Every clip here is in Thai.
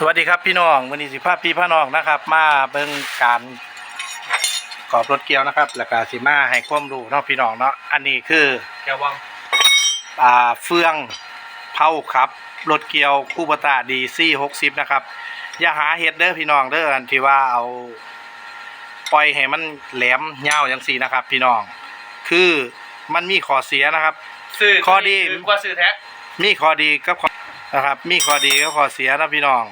สวัสดีครับพี่น้องวันนี้สิภาพพี่พ่อน้องนะครับ มาเบิ่งการกรอบรถเกียวนะครับแล้วก็สิมาให้ความรู้เนาะพี่น้องเนาะอันนี้คือแก้ววังอ่าเฟืองเผาครับรถเกียวคูปตาดีซี่หกสิบนะครับ อย่าหาเฮ็ดเด้อพี่น้องเด้ออันที่ว่าเอาปล่อยให้มันแหลมยาวอย่างสี่นะครับ พี่น้องคือมันมีข้อเสียนะครับสื่อข้อดี หรือกว่าสื่อแท็ก มีข้อดีกับข้อนะครับ มีข้อดีกับข้อเสียนะพี่น้อง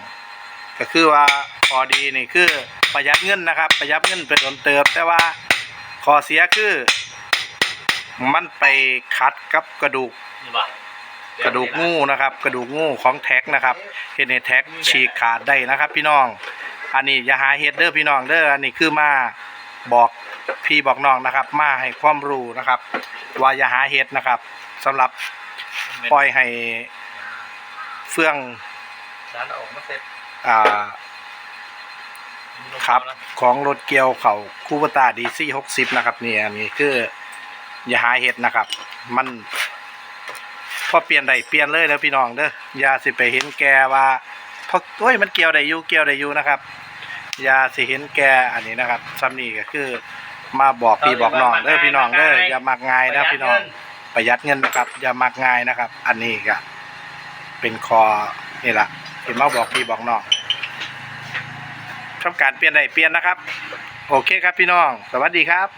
ก็คือว่าขอดีนี่คือประหยัดเงินนะครับ ประหยัดเงินไปโดนเติบ แต่ว่าข้อเสียคือ มันไปขัดกับกระดูกนี่บ่กระดูกงูนะครับ กระดูกงูของแท็กนะครับเฮ็ดให้แท็กฉีกขาดได้นะครับ พี่น้อง อันนี้อย่าหาเฮดเด้อพี่น้องเด้ออันนี้คือมาบอกพี่บอกน้องนะครับ มาให้ความรู้นะครับ ว่าอย่าหาเฮดนะครับสำหรับปล่อยให้เฟื่องร้านออกมาเสร็จ อ่าครับของรถเกียวเขาคูปตาดีซี่หกสิบนะครับนี่อันนี้คือ อย่าหาเห็ดนะครับ มันพอเปลี่ยนได้เปลี่ยนเลยแล้วพี่น้องเด้ออย่าสิไปเห็นแกว่าเพราะโอ้ยมันเกี่ยวได้อยู่เกี่ยวได้อยู่นะครับอย่าสิเห็นแกอันนี้นะครับซ้ำนี่ก็คือ มาบอกพี่บอกน้องเด้อพี่น้องเด้ออย่ามักง่ายนะพี่น้องประหยัดเงินนะครับ อย่ามักง่ายนะครับ อันนี้ก็เป็นคอนี่แหละที่มาบอกพี่บอกน้อง ทำการเปลี่ยนได้เปลี่ยนนะครับ โอเคครับพี่น้อง สวัสดีครับ